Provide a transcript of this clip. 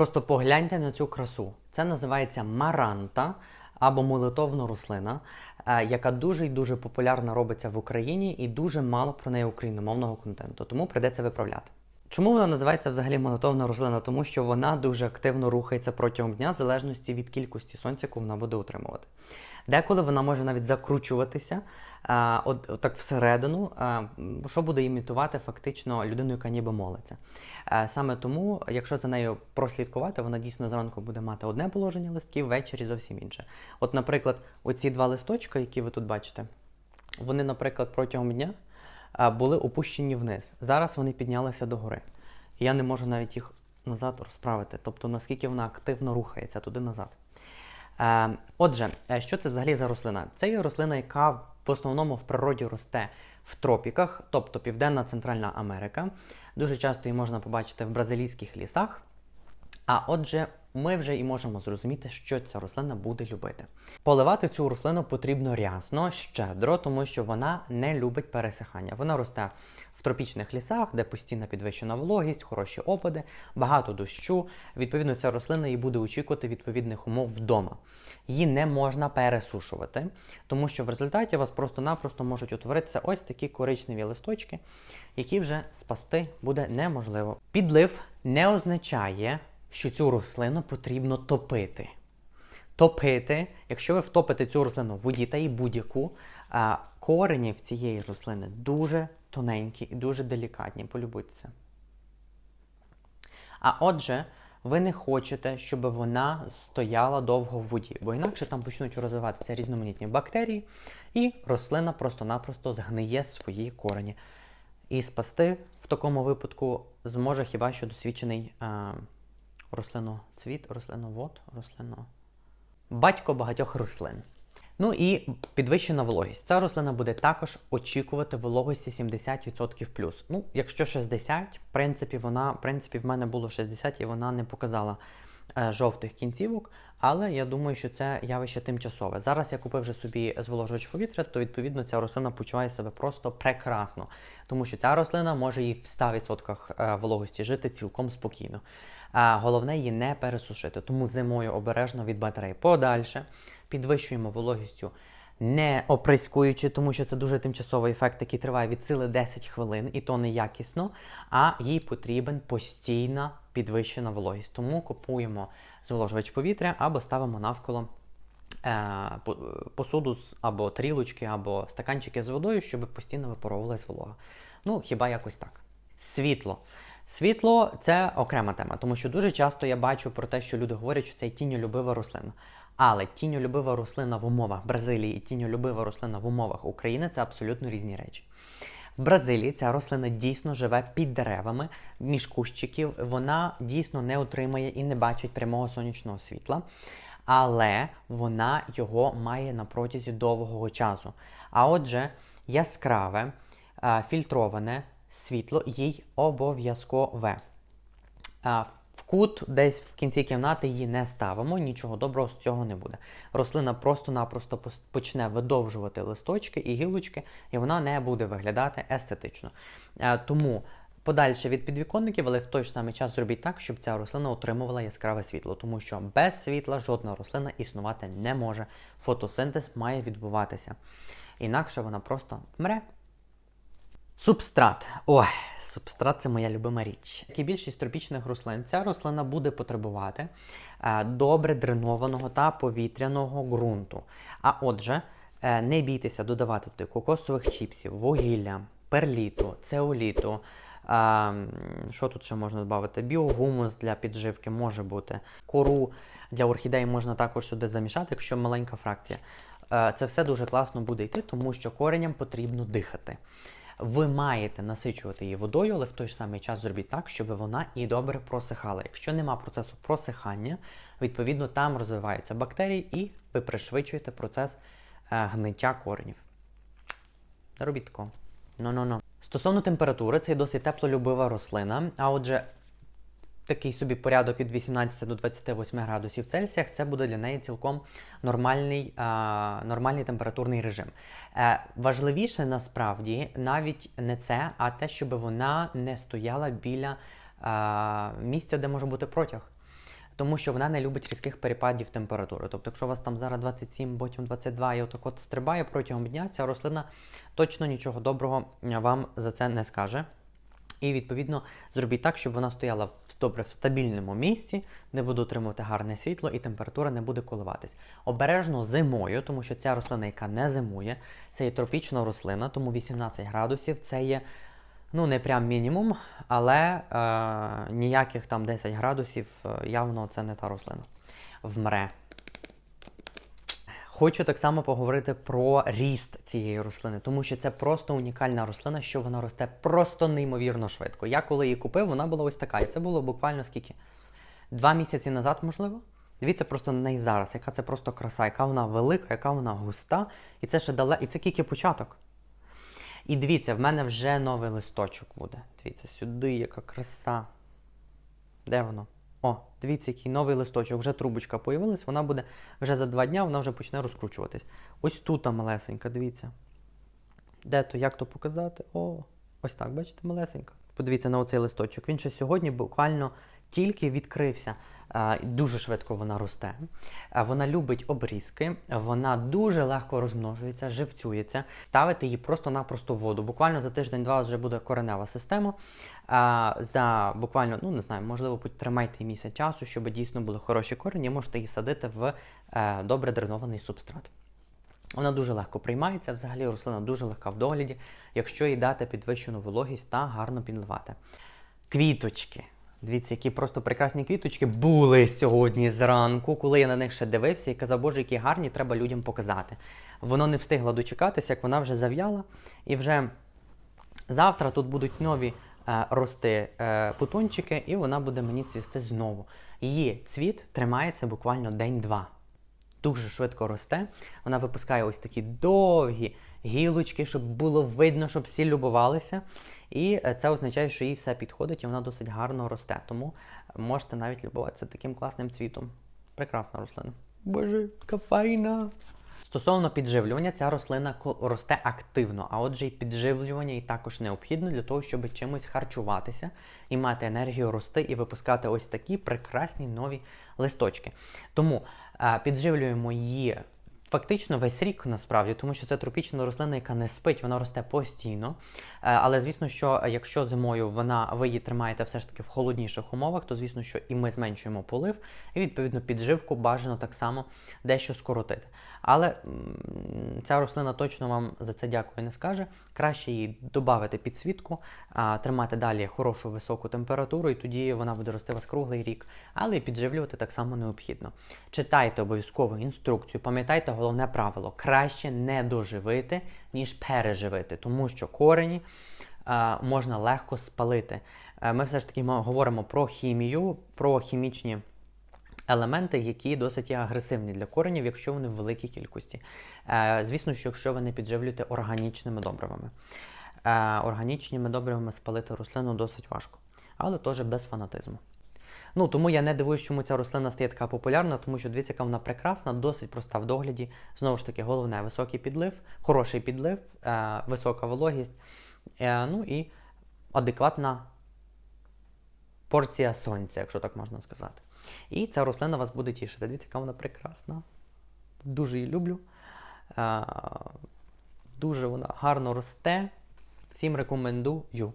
Просто погляньте на цю красу. Це називається маранта або молитовна рослина, е, яка дуже і дуже популярна робиться в Україні, і дуже мало про неї україномовного контенту. Тому прийдеться виправляти. Чому вона називається взагалі молитовна рослина? Тому що вона дуже активно рухається протягом дня, в залежності від кількості сонця, яку вона буде утримувати. Деколи вона може навіть закручуватися а, от, от так всередину, а, що буде імітувати фактично людину, яка ніби молиться. А, саме тому, якщо за нею прослідкувати, вона дійсно зранку буде мати одне положення листків, ввечері зовсім інше. От, наприклад, оці два листочка, які ви тут бачите, вони, наприклад, протягом дня були опущені вниз. Зараз вони піднялися догори. І я не можу навіть їх назад розправити. Тобто, наскільки вона активно рухається туди-назад. Е, Отже, е, що це взагалі за рослина? Це є рослина, яка в основному в природі росте в тропіках, тобто Південна Центральна Америка. Дуже часто її можна побачити в бразилійських лісах. А отже, ми вже і можемо зрозуміти, що ця рослина буде любити. Поливати цю рослину потрібно рясно, щедро, тому що вона не любить пересихання. Вона росте в тропічних лісах, де постійна підвищена вологість, хороші опади, багато дощу. Відповідно, ця рослина і буде очікувати відповідних умов вдома. Її не можна пересушувати, тому що в результаті у вас просто-напросто можуть утворитися ось такі коричневі листочки, які вже спасти буде неможливо. Підлив не означає, що цю рослину потрібно топити. Топити, якщо ви втопите цю рослину в воді та і будь-яку, а, корені в цієї рослини дуже тоненькі і дуже делікатні. Полюбуйтеся. А отже, ви не хочете, щоб вона стояла довго в воді, бо інакше там почнуть розвиватися різноманітні бактерії, і рослина просто-напросто згниє свої корені. І спасти в такому випадку зможе хіба що досвідчений е, рослиноцвіт, рослиновод, рослино. Батько багатьох рослин. Ну і підвищена вологість. Ця рослина буде також очікувати вологості 70% плюс. Ну, якщо 60, в принципі, вона, в принципі, в мене було 60 і вона не показала жовтих кінцівок, але я думаю, що це явище тимчасове. Зараз я купив вже собі зволожувач повітря, то відповідно ця рослина почуває себе просто прекрасно, тому що ця рослина може і в 100% е, вологості жити цілком спокійно. А головне її не пересушити, тому зимою обережно від батареї. Подальше підвищуємо вологістю, не оприскуючи, тому що це дуже тимчасовий ефект, який триває від сили 10 хвилин, і то не якісно, а їй потрібен постійна підвищена вологість. Тому купуємо зволожувач повітря або ставимо навколо е, посуду або тарілочки, або стаканчики з водою, щоб постійно випаровувалась волога. Ну, хіба якось так. Світло. Світло це окрема тема, тому що дуже часто я бачу про те, що люди говорять, що це тіньолюбива рослина. Але тіньолюбива рослина в умовах Бразилії і тіньолюбива рослина в умовах України це абсолютно різні речі. В Бразилії ця рослина дійсно живе під деревами, між кущиків. Вона дійсно не отримує і не бачить прямого сонячного світла, але вона його має на протязі довгого часу. А отже, яскраве, е, фільтроване світло їй обов'язкове. В кут десь в кінці кімнати її не ставимо, нічого доброго з цього не буде. Рослина просто-напросто почне видовжувати листочки і гілочки, і вона не буде виглядати естетично. Е, Тому подальше від підвіконників, але в той ж самий час зробіть так, щоб ця рослина отримувала яскраве світло, тому що без світла жодна рослина існувати не може. Фотосинтез має відбуватися. Інакше вона просто мре. Субстрат. Ой, субстрат це моя любима річ. Як і більшість тропічних рослин, ця рослина буде потребувати е, добре дренованого та повітряного ґрунту. А отже, е, не бійтеся додавати туди кокосових чіпсів, вугілля, перліту, цеоліту. е, Що тут ще можна додати? Біогумус для підживки може бути. Кору для орхідей можна також сюди замішати, якщо маленька фракція. Це все дуже класно буде йти, тому що кореням потрібно дихати. Ви маєте насичувати її водою, але в той ж самий час зробіть так, щоб вона і добре просихала. Якщо нема процесу просихання, відповідно там розвиваються бактерії і ви пришвидшуєте процес е, гниття коренів. Робіть такого. Ну-ну-ну. Стосовно температури, це досить теплолюбива рослина, а отже, такий собі порядок від 18 до 28 градусів Цельсія, це буде для неї цілком нормальний, а, нормальний температурний режим. Е, важливіше насправді навіть не це, а те, щоб вона не стояла біля а, місця, де може бути протяг. тому що вона не любить різких перепадів температури. Тобто, якщо у вас там зараз 27, потім 22 і отак от стрибає протягом дня, ця рослина точно нічого доброго вам за це не скаже. І відповідно зробіть так, щоб вона стояла добре в стабільному місці, де буде отримувати гарне світло і температура не буде коливатись. Обережно зимою, тому що ця рослина, яка не зимує, це є тропічна рослина, тому 18 градусів це є ну не прям мінімум, але е, ніяких там 10 градусів е, явно це не та рослина. Вмре. Хочу так само поговорити про ріст цієї рослини, тому що це просто унікальна рослина, що вона росте просто неймовірно швидко. Я коли її купив, вона була ось така. І це було буквально скільки? Два місяці назад, можливо. Дивіться просто на неї зараз, яка це просто краса, яка вона велика, яка вона густа. І це ще далеко, і це тільки початок. І дивіться, в мене вже новий листочок буде. Дивіться, сюди, яка краса. Де воно? О, дивіться, який новий листочок, вже трубочка появилась, вона буде вже за два дня, вона вже почне розкручуватись. Ось тут малесенька, дивіться. Де то, як то показати? О, ось так, бачите, малесенька. Подивіться на оцей листочок. Він ще сьогодні буквально тільки відкрився. Дуже швидко вона росте. Вона любить обрізки, вона дуже легко розмножується, живцюється. Ставити її просто-напросто в воду. Буквально за тиждень-два вже буде коренева система. За буквально, ну не знаю, можливо, потримайте місяць часу, щоб дійсно були хороші корені, можете її садити в е, добре дренований субстрат. Вона дуже легко приймається, взагалі рослина дуже легка в догляді, якщо їй дати підвищену вологість та гарно підливати. Квіточки. Дивіться, які просто прекрасні квіточки були сьогодні зранку, коли я на них ще дивився і казав, боже, які гарні, треба людям показати. Воно не встигло дочекатися, як вона вже зав'яла, і вже завтра тут будуть нові е, рости е, бутончики, і вона буде мені цвісти знову. Її цвіт тримається буквально день-два. Дуже швидко росте. Вона випускає ось такі довгі гілочки, щоб було видно, щоб всі любувалися. І е, це означає, що їй все підходить і вона досить гарно росте. Тому можете навіть любуватися таким класним цвітом. Прекрасна рослина. Боже, яка файна! Стосовно підживлювання, ця рослина росте активно, а отже, і підживлювання і також необхідно для того, щоб чимось харчуватися і мати енергію рости і випускати ось такі прекрасні нові листочки. Тому е, підживлюємо її фактично весь рік насправді, тому що це тропічна рослина, яка не спить, вона росте постійно. Е, Але звісно, що е, якщо зимою вона ви її тримаєте все ж таки в холодніших умовах, то звісно, що і ми зменшуємо полив, і відповідно підживку бажано так само дещо скоротити. Але ця рослина точно вам за це дякую не скаже. Краще їй додати підсвітку, тримати далі хорошу високу температуру, і тоді вона буде рости вас круглий рік. Але і підживлювати так само необхідно. Читайте обов'язково інструкцію, пам'ятайте головне правило: краще не доживити, ніж переживити, тому що корені можна легко спалити. Е, Ми все ж таки мо- говоримо про хімію, про хімічні елементи, які досить агресивні для коренів, якщо вони в великій кількості. Е, звісно, що якщо ви не підживлюєте органічними добривами. Е, органічними добривами спалити рослину досить важко, але теж без фанатизму. Ну, тому я не дивуюсь, чому ця рослина стає така популярна, тому що дивіться, яка вона прекрасна, досить проста в догляді. Знову ж таки, головне високий підлив, хороший підлив, е, висока вологість, е, ну і адекватна порція сонця, якщо так можна сказати. І ця рослина вас буде тішити. Дивіться, яка вона прекрасна. Дуже її люблю. Дуже вона гарно росте. Всім рекомендую.